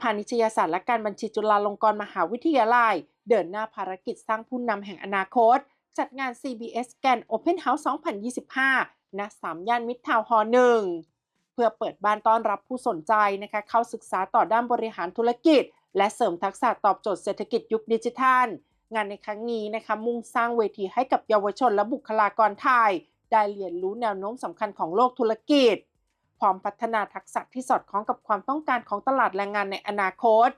พาณิชยศาสตร์และการบัญชีจุฬาลงกรณ์มหาวิทยาลัย เดินหน้าภารกิจสร้างผู้นำแห่งอนาคต จัดงาน CBS Scan Open House 2025 ณ สามย่านมิตรทาวน์ฮอล์หนึ่งเพื่อเปิดบ้านต้อนรับผู้สนใจนะคะเข้าศึกษาต่อด้านบริหารธุรกิจ และเสริมทักษะตอบโจทย์เศรษฐกิจยุคดิจิทัล งานในครั้งนี้นะคะมุ่งสร้างเวทีให้กับเยาวชนและบุคลากรไทย ได้เรียนรู้แนวโน้มสำคัญของโลกธุรกิจ อมพัฒนาทักษะที่สอดคล้องกับความต้องการของตลาดแรงงานในอนาคต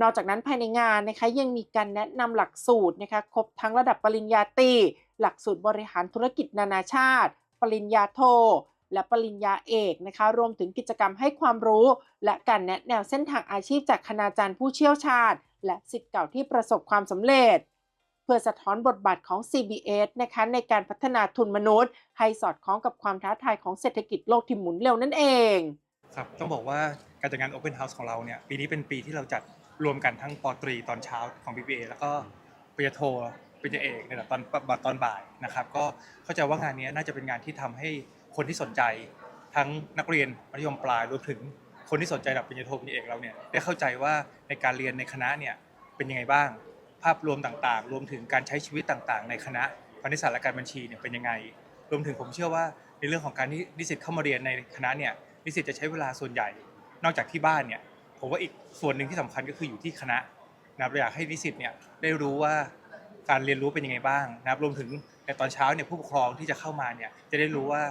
นอกจากนั้นภายในงานนะคะยังมีการแนะนำหลักสูตรนะคะครบทั้งระดับปริญญาตรีหลักสูตรบริหารธุรกิจนานาชาติ ปริญญาโท และปริญญาเอกนะคะรวมถึงกิจกรรมให้ความรู้ และการแนะแนวเส้นทางอาชีพจากคณาจารย์ผู้เชี่ยวชาญ และสิทธิ์เก่าที่ประสบความสำเร็จ เพื่อสะท้อนบทบาทของ CBS นะคะในการพัฒนาทุนมนุษย์ ให้สอดคล้องกับความท้าทายของเศรษฐกิจโลกที่หมุนเร็วนั่นเอง ครับ ต้องบอกว่าการจัดงาน Open House ของเราเนี่ยปีนี้เป็นปีที่เราจัดรวมกันทั้งปอตรีตอนเช้าของ BBA แล้วก็ปริญญาโทปริญญาเอกในตอนตอนบ่ายนะครับก็เข้าใจว่างานนี้น่าจะเป็นงานที่ทำให้คนที่สนใจ ทั้งนักเรียนมัธยมปลายรวมถึงคนที่สนใจระดับปริญญาโทปริญญาเอกเราเนี่ยได้เข้าใจว่าในการเรียนในคณะเนี่ยเป็นยังไงบ้าง ภาพรวมต่างๆ รวมถึงการใช้ชีวิตต่างๆ ในคณะคณิตศาสตร์และการบัญชีเนี่ยเป็นยังไง รวมถึงผมเชื่อว่าในเรื่องของการที่นิสิตเข้ามาเรียนในคณะเนี่ยนิสิตจะใช้เวลาส่วนใหญ่ นอกจากที่บ้านเนี่ยผมว่าอีกส่วนหนึ่งที่สำคัญก็คืออยู่ที่คณะนะครับเราอยากให้นิสิตเนี่ยได้รู้ว่าการเรียนรู้เป็นยังไงบ้างนะครับรวมถึงในตอนเช้าเนี่ยผู้ปกครองที่จะเข้ามาเนี่ยจะได้รู้ว่า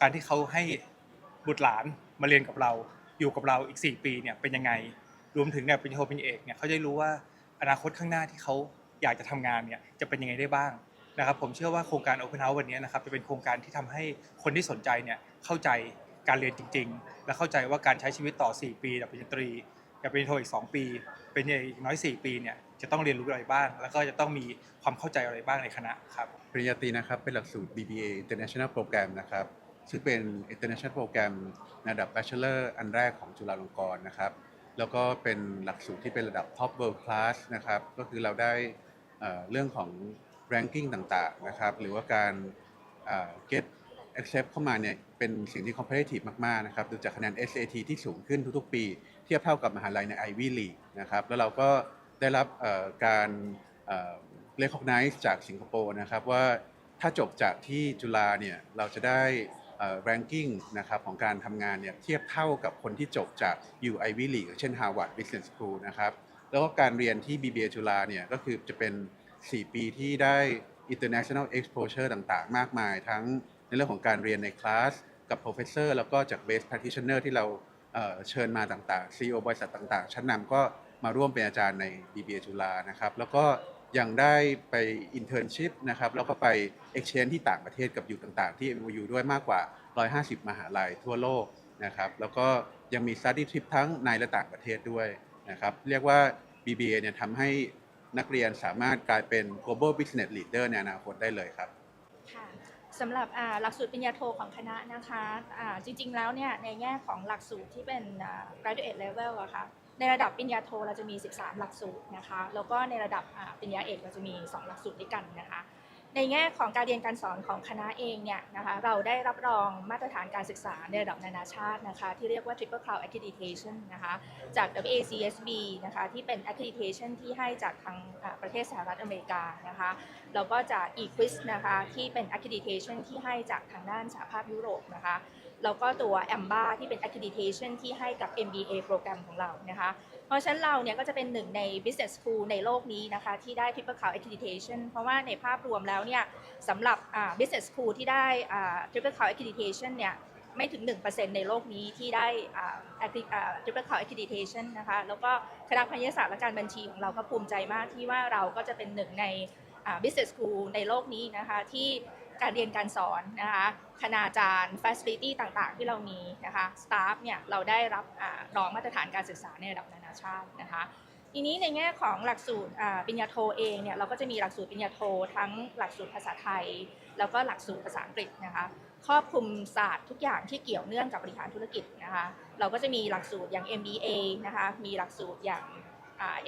การที่เขาให้บุตรหลานมาเรียนกับเรา อยู่กับเราอีก 4 ปีเนี่ยเป็นยังไง รวมถึงเนี่ยเปริญญาโทปริเอกเนี่ยเขาจะได้รู้ว่า อนาคตข้างหน้าที่เขาอยากจะทำงานเนี่ยจะเป็นยังไงได้บ้างนะครับผมเชื่อว่าโครงการ Open House วันนี้นะครับจะเป็นโครงการที่ทำให้คนที่สนใจเนี่ยเข้าใจการเรียนจริง ๆ และเข้าใจว่าการใช้ชีวิตต่อ 4 ปีกับปริญญาตรีกับปริญญาโทอีก 2 ปี เป็นอีกน้อย 4 ปีเนี่ยจะต้องเรียนรู้อะไรบ้าง แล้วก็จะต้องมีความเข้าใจอะไรบ้างในคณะครับปริญญาตรีนะครับเป็นหลักสูตร BBA International Program นะครับซึ่งเป็น International Program ระดับ Bachelor อันแรกของจุฬาลงกรณ์นะครับ แล้วก็เป็นหลักสูตรที่เป็นระดับ Top World Class นะครับ ก็คือเราได้เรื่องของ ranking ต่างๆนะครับ หรือว่าการเอ่อ get accept เข้ามาเนี่ยเป็นสิ่งที่ competitive มากๆนะครับ ดูจากคะแนน SAT ที่สูงขึ้นทุกๆ ปี เทียบเท่ากับมหาลัยใน Ivy League นะครับ แล้วเราก็ได้รับการเอ่อ recognize จากสิงคโปร์นะครับว่าถ้าจบจากที่จุฬาเนี่ยเราจะได้ เอ่อ ranking นะครับของการทำงานเนี่ยเทียบเท่ากับคนที่จบจาก U Ivy League เช่น Harvard Business School นะครับแล้วก็การเรียนที่ BBA จุฬาเนี่ยก็คือจะเป็น 4 ปีที่ได้ international exposure ต่างๆ มากมาย ทั้งในเรื่องของการเรียนในคลาสกับ professor แล้วก็จาก base practitioner ที่เราเเชิญมาต่างๆ CEO บริษัทต่างๆ ชั้นนำก็มาร่วมเป็นอาจารย์ใน BBA จุฬานะครับ แล้วก็ ยังได้ไป internship นะครับแล้วก็ไป exchange ที่ต่างประเทศกับอยู่ต่างๆ ที่ MOU ด้วยมากกว่า 150 มหาลัยทั่วโลกนะครับแล้วก็ยังมี study trip ทั้งในและต่างประเทศด้วยนะครับเรียกว่า BBA เนี่ยทำให้นักเรียนสามารถกลายเป็น global business leader ในอนาคตได้เลยครับค่ะสำหรับหลักสูตรปริญญาโทของคณะนะคะอ่าจริงๆแล้วเนี่ยในแง่ของหลักสูตรที่เป็น graduate level อะค่ะ ในระดับปริญญาโทเราจะมี 13 หลักสูตรนะคะ แล้วก็ในระดับปริญญาเอกเราจะมี 2 หลักสูตรด้วยกันนะคะ ในแง่ของการเรียนการสอนของคณะเองเนี่ยนะคะ เราได้รับรองมาตรฐานการศึกษาในระดับนานาชาตินะคะ ที่เรียกว่า Triple Cloud Accreditation นะคะจาก WACSB นะคะที่เป็น accreditation ที่ให้จากทางประเทศสหรัฐอเมริกานะคะแล้วก็จาก eQuis นะคะที่เป็น accreditation ที่ให้จากทางด้านสหภาพยุโรปนะคะ แล้วก็ตัว AMBA ที่เป็น accreditation ที่ให้กับ MBA โปรแกรมของเรานะคะ เพราะฉะนั้นเราเนี่ยก็จะเป็นหนึ่งใน business school ในโลกนี้นะคะที่ได้ Triple Cloud accreditation เพราะว่าในภาพรวมแล้วเนี่ยสำหรับ business school ที่ได้ Triple Cloud accreditation เนี่ยไม่ถึง 1%ในโลกนี้ที่ได้ Triple Cloud accreditation นะคะแล้วก็คณะพาณิชยศาสตร์และการบัญชีของเราก็ภูมิใจมากที่ว่าเราก็จะเป็นหนึ่งใน business school ในโลกนี้นะคะที่ การเรียนการสอนนะคะคณาจารย์ facility ต่างๆ ที่เรามีนะคะ staff เนี่ยเราได้รับรองมาตรฐานการศึกษาในระดับนานาชาตินะคะทีนี้ในแง่ของหลักสูตรปริญญาโทเองเนี่ยเราก็จะมีหลักสูตรปริญญาโททั้งหลักสูตรภาษาไทย แล้วก็หลักสูตรภาษาอังกฤษนะคะครอบคลุมศาสตร์ทุกอย่างที่เกี่ยวเนื่องกับบริหารธุรกิจนะคะเราก็จะมีหลักสูตรอย่าง MBA นะคะมีหลักสูตรอย่าง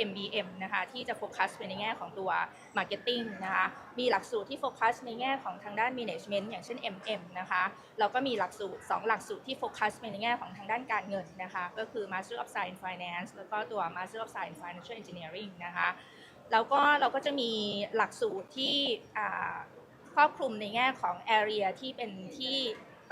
MBM นะคะที่จะโฟกัสไปในแง่ของตัว Marketing นะคะมีหลักสูตรที่โฟกัสในแง่ของทางด้าน Management อย่างเช่น MM นะคะแล้วก็มีหลักสูตร 2 หลักสูตรที่โฟกัสไปในแง่ของทางด้านการเงินนะคะก็คือ Master of Science Finance แล้วก็ตัว Master of Science Financial Engineering นะคะแล้วก็เราก็จะมีหลักสูตรที่ครอบคลุมในแง่ของ area ที่เป็นที่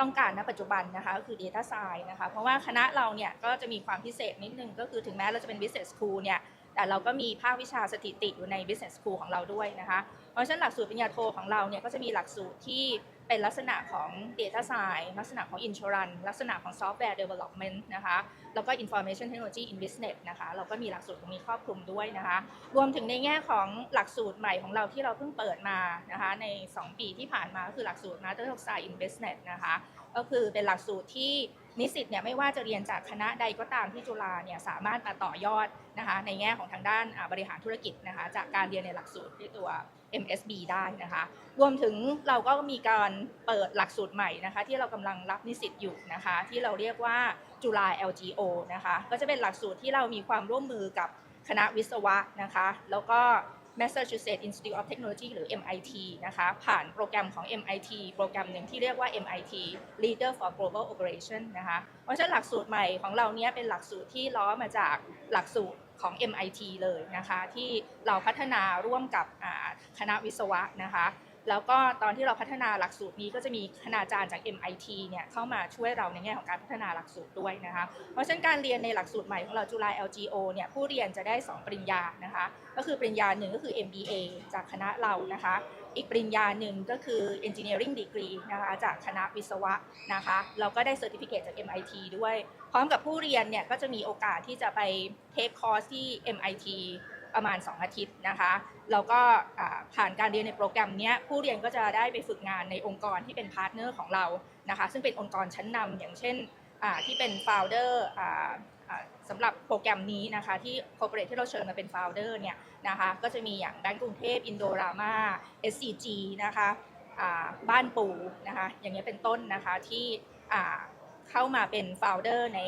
ต้องการณปัจจุบันนะคะก็คือ Data Science นะคะเพราะว่าคณะเราเนี่ยก็จะมีความพิเศษนิดนึงก็คือถึงแม้เราจะเป็น Business School เนี่ยแต่เราก็มีภาควิชาสถิติอยู่ใน Business School ของเราด้วยนะคะเพราะฉะนั้นหลักสูตรปริญญาโทของเราเนี่ยก็จะมีหลักสูตรที่ เป็นลักษณะของ Data Science ลักษณะของ Insurance ลักษณะของ Software Development นะคะ แล้วก็ Information Technology in Business นะคะ เราก็มีหลักสูตรตรงนี้ครอบคลุมด้วยนะคะ รวมถึงในแง่ของหลักสูตรใหม่ของเราที่เราเพิ่งเปิดมานะคะ ใน 2 ปีที่ผ่านมาก็คือหลักสูตร Master of Science in Business นะคะ ก็คือเป็นหลักสูตรที่ นิสิตเนี่ยไม่ว่าจะเรียนจากคณะใดก็ตามที่จุฬาเนี่ยสามารถมาต่อยอดนะคะในแง่ของทางด้านบริหารธุรกิจนะคะจากการเรียนในหลักสูตรที่ตัว MSB ได้นะคะรวมถึงเราก็มีการเปิดหลักสูตรใหม่นะคะที่เรากำลังรับนิสิตอยู่นะคะที่เราเรียกว่าจุฬา LGO นะคะก็จะเป็นหลักสูตรที่เรามีความร่วมมือกับคณะวิศวะนะคะแล้วก็ Massachusetts Institute of Technology หรือ MIT นะคะผ่านโปรแกรมของ MIT โปรแกรมหนึ่งที่เรียกว่า MIT Leader for Global Operation นะคะเพราะฉะนั้นหลักสูตรใหม่ของเราเนี้ยเป็นหลักสูตรที่ล้อมาจากหลักสูตรของ MIT เลยนะคะที่เราพัฒนาร่วมกับคณะวิศวะนะคะ แล้วก็ตอนที่เราพัฒนาหลักสูตรนี้ก็จะมีคณาจารย์จาก MIT เนี่ยเข้ามาช่วยเราในแง่ของการพัฒนาหลักสูตรด้วยนะคะ เพราะฉะนั้นการเรียนในหลักสูตรใหม่ของเราจุฬา LGO เนี่ยผู้เรียนจะได้ 2 ปริญญานะคะ ก็คือปริญญาหนึ่งก็คือ MBA จากคณะเรานะคะ อีกปริญญาหนึ่งก็คือ Engineering Degree นะคะจากคณะวิศวะนะคะ เราก็ได้ Certificate จาก MIT ด้วย พร้อมกับผู้เรียนเนี่ยก็จะมีโอกาสที่จะไปเทคคอร์สที่ MIT ประมาณ 2 อาทิตย์นะคะแล้วก็ผ่านการเรียนในโปรแกรมนี้ผู้เรียนก็จะได้ไปฝึกงานในองค์กรที่เป็นพาร์ทเนอร์ของเรานะคะซึ่งเป็นองค์กรชั้นนำอย่างเช่นที่เป็น founder อ่าอ่าสำหรับโปรแกรมนี้นะคะที่ corporate ที่เราเชิญมาเป็น founder เนี่ยนะคะก็จะมีอย่างแบงก์กรุงเทพอินโดรามา SCG นะคะบ้านปูนะคะอย่างเงี้ยเป็นต้นนะคะที่ เข้ามาเป็น founder ใน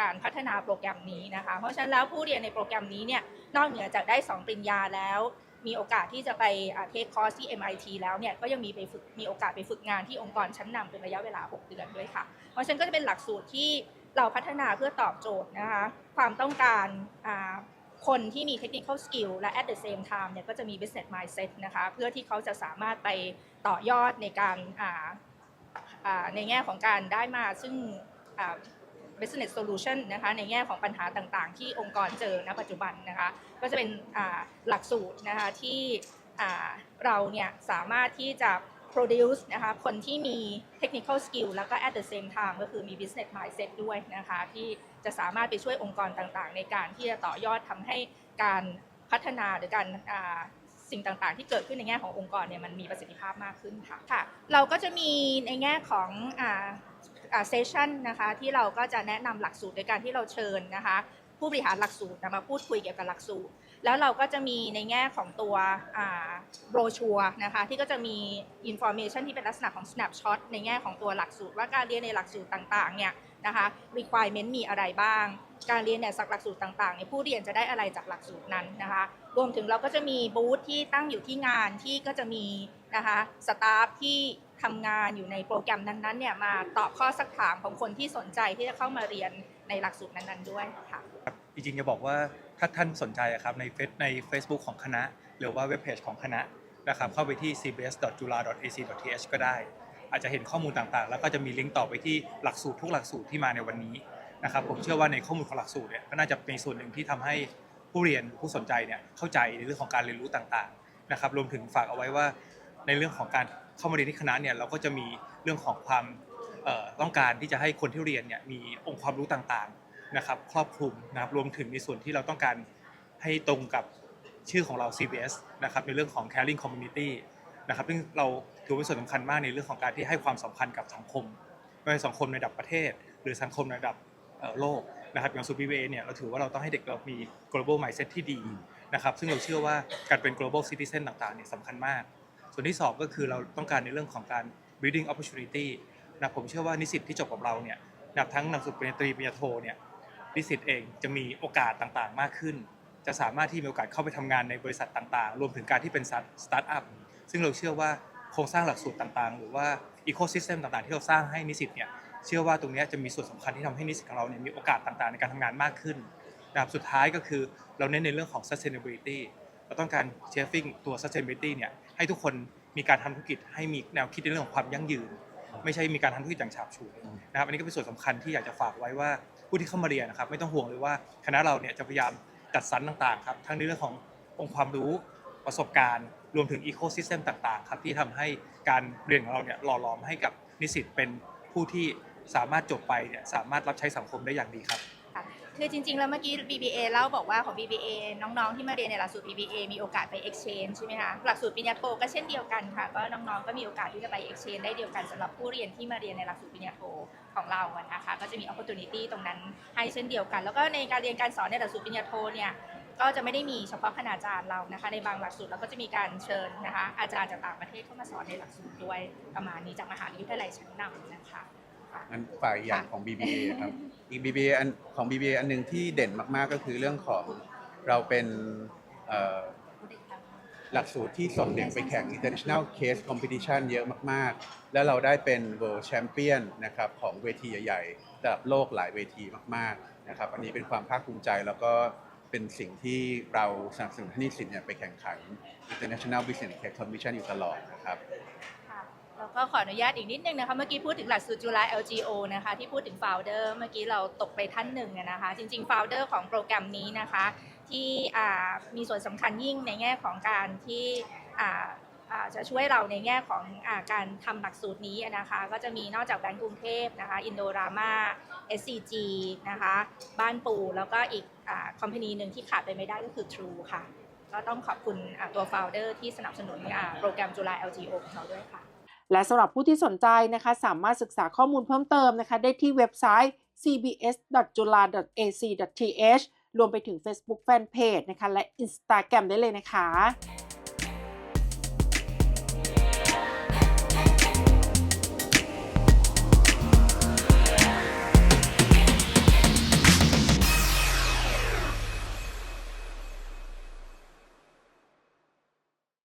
การพัฒนาโปรแกรมนี้นะคะ เพราะฉะนั้นแล้วผู้เรียนในโปรแกรมนี้เนี่ยนอกเหนือจากได้ 2 ปริญญาแล้ว มีโอกาสที่จะไปเทคคอร์สที่ MIT แล้วเนี่ยก็ยังมีไปฝึกมีโอกาสไปฝึกงานที่องค์กรชั้นนำเป็นระยะเวลา 6 เดือนด้วยค่ะ เพราะฉะนั้นก็จะเป็นหลักสูตรที่เราพัฒนาเพื่อตอบโจทย์นะคะความต้องการคนที่มี technical skill และ at the same time เนี่ยก็จะมี business mindset นะคะ เพื่อที่เขาจะสามารถไปต่อยอดในการ ในแง่ของการได้มาซึ่ง business solution นะคะในแง่ของปัญหาต่างๆ ที่องค์กรเจอณปัจจุบันนะคะก็จะเป็นหลักสูตรนะคะที่เราเนี่ยสามารถที่จะ produce นะคะคนที่มี technical skill แล้วก็ at the same time ก็คือมี business mindset ด้วยนะคะที่จะสามารถไปช่วยองค์กรต่างๆ ในการที่จะต่อยอดทำให้การพัฒนาหรือการ สิ่งต่างๆ ที่เกิดขึ้นในแง่ขององค์กรเนี่ยมันมีประสิทธิภาพมากขึ้นค่ะค่ะ เราก็จะมีในแง่ของอ่าอ่าเซสชันนะคะที่เราก็จะแนะนำหลักสูตรโดยการที่เราเชิญนะคะผู้บริหารหลักสูตรมาพูดคุยเกี่ยวกับหลักสูตร แล้วเราก็จะมีในแง่ของตัวโบรชัวนะคะที่ก็จะมีอินโฟ a t ชันที่เป็นลักษณะของ snapshot ในแง่ของตัวหลักสูตร ว่าการเรียนในหลักสูตรต่างๆเนี่ยนะคะ requirement มีอะไรบ้าง การเรียนเนี่ยสักหลักสูตรต่างๆเนี่ยผู้เรียนจะได้อะไรจากหลักสูตรนั้นนะคะรวมถึงเราก็จะมีบูธที่ตั้งอยู่ที่งานที่ก็จะมีนะคะสตาฟที่ทำงานอยู่ในโปรแกรมนั้นๆเนี่ยมาตอบข้อสักถามของคนที่สนใจที่จะเข้ามาเรียนในหลักสูตรนั้นๆด้วยค่ะจริงๆจะบอกว่า ถ้าท่านสนใจครับในเฟซใน Facebook ของคณะ หรือว่าเว็บเพจของคณะนะครับเข้าไปที่ cbs.jula.ac.th ก็ได้ อาจจะเห็นข้อมูลต่างๆ แล้วก็จะมีลิงก์ต่อไปที่หลักสูตรทุกหลักสูตรที่มาในวันนี้นะครับผมเชื่อว่าในข้อมูลของหลักสูตรเนี่ยก็น่าจะเป็นส่วนหนึ่งที่ทำให้ผู้เรียนผู้สนใจเนี่ยเข้าใจในเรื่องของการเรียนรู้ต่างๆนะครับรวมถึงฝากเอาไว้ว่าในเรื่องของการเข้ามาเรียนที่คณะเนี่ยเราก็จะมีเรื่องของความต้องการที่จะให้คนที่เรียนเนี่ยมีองค์ความรู้ต่างๆ นะครับครอบคลุมนะครับรวมถึงในส่วนที่เราต้องการให้ตรงกับชื่อของเรา CBS นะครับในเรื่องของ caring community นะครับซึ่งเราถือเป็นส่วนสำคัญมากในเรื่องของการที่ให้ความสำคัญกับสังคมไม่ว่าสังคมในระดับประเทศ หรือสังคมในระดับโลกนะครับอย่างสูตร BBA เนี่ยเราถือว่าเราต้องให้เด็กเรามี global mindset ที่ดีนะครับซึ่งเราเชื่อว่าการเป็น global citizen ต่างๆเนี่ยสำคัญมาก ส่วนที่สองก็คือเราต้องการในเรื่องของการ building opportunity นะผมเชื่อว่านิสิตที่จบกับเราเนี่ยนับทั้งหลักสูตรปริญญาตรีปริญญาโทเนี่ย นิสิตเองจะมีโอกาสต่างๆ มากขึ้น จะสามารถที่มีโอกาสเข้าไปทำงานในบริษัทต่างๆ รวมถึงการที่เป็นสตาร์ทอัพซึ่งเราเชื่อว่าโครงสร้างหลักสูตรต่างๆ หรือว่าอีโคซิสเต็มต่างๆ ที่เราสร้างให้นิสิตเนี่ยเชื่อว่าตรงนี้จะมีส่วนสำคัญที่ทำให้นิสิตของเราเนี่ยมีโอกาสต่างๆ ในการทำงานมากขึ้นนะครับสุดท้ายก็คือเราเน้นในเรื่องของ sustainability เราต้องการเชฟฟิ่งตัว sustainability เนี่ยให้ทุกคนมีการทำธุรกิจให้มีแนวคิดในเรื่องของความยั่งยืน ไม่ใช่มีการทำธุรกิจอย่างฉาบฉวยนะครับอันนี้ก็เป็นส่วนสำคัญที่อยากจะฝากไว้ว่า ผู้ที่เข้ามาเรียนนะครับไม่ต้องห่วงเลยว่าคณะเราเนี่ยจะพยายามจัดสรรต่างๆครับทั้งในเรื่องขององค์ความรู้ประสบการณ์รวมถึงอีโคซิสเต็มต่างๆครับที่ทำให้การเรียนของเราเนี่ยหล่อหลอมให้กับนิสิตเป็นผู้ที่สามารถจบไปเนี่ยสามารถรับใช้สังคมได้อย่างดีครับ คือจริงๆ แล้วเมื่อกี้ BBA เล่าบอกว่าของ BBA น้องๆ ที่มาเรียนในหลักสูตร BBA มีโอกาสไป exchange ใช่ไหมคะ หลักสูตรปริญญาโทก็เช่นเดียวกันค่ะ ก็น้องๆ ก็มีโอกาสที่จะไป exchange ได้เดียวกันสำหรับผู้เรียนที่มาเรียนในหลักสูตรปริญญาโทของเราอะนะคะ ก็จะมี opportunity ตรงนั้นให้เช่นเดียวกัน แล้วก็ในการเรียนการสอนในหลักสูตรปริญญาโทเนี่ย ก็จะไม่ได้มีเฉพาะคณาจารย์เรานะคะ ในบางหลักสูตรเราก็จะมีการเชิญนะคะอาจารย์จากต่างประเทศเข้ามาสอนในหลักสูตรด้วยประมาณนี้จากมหาวิทยาลัยชั้นนำนะคะ อันฝ่ายอย่างของ BBA ครับ อีก BBA อันของ BBA อันหนึ่งที่เด่นมากๆก็คือเรื่องของเราเป็นเอ่อหลักสูตรที่ส่งเด็กไปแข่ง international case competition เยอะมากๆ แล้วเราได้เป็น world champion นะครับของเวทีใหญ่ๆระดับโลกหลายเวทีมากๆนะครับ อันนี้เป็นความภาคภูมิใจแล้วก็เป็นสิ่งที่เราสนับสนุนให้นิสิตเนี่ยไปแข่งขัน international business case competition อยู่ตลอดนะครับค่ะแล้ว ก็ขออนุญาตอีกนิดนึงนะคะ เมื่อกี้พูดถึงหลักสูตรจุฬา LGO นะคะ ที่พูดถึง founder เมื่อกี้เราตกไปท่านหนึ่งนะคะ จริง ๆ founder ของโปรแกรมนี้นะคะ ที่มีส่วนสำคัญยิ่งในแง่ของการที่จะช่วยเราในแง่ของอการทำหลักสูตรนี้นะคะ ก็จะมีนอกจากแบงก์กรุงเทพนะคะอินโดรามา SCG นะคะ บ้านปูแล้วก็อีกคอมพานีหนึ่งที่ขาดไปไม่ได้ก็คือ True ค่ะ ก็ต้องขอบคุณตัว founder ที่สนับสนุนโปรแกรมจุฬา LGO ของเราด้วยค่ะ และสำหรับผู้ที่สนใจนะคะ สามารถศึกษาข้อมูลเพิ่มเติมนะคะ ได้ที่เว็บไซต์ cbs.jula.ac.th รวมไปถึง Facebook Fanpage นะคะ และ Instagram ได้เลยนะคะ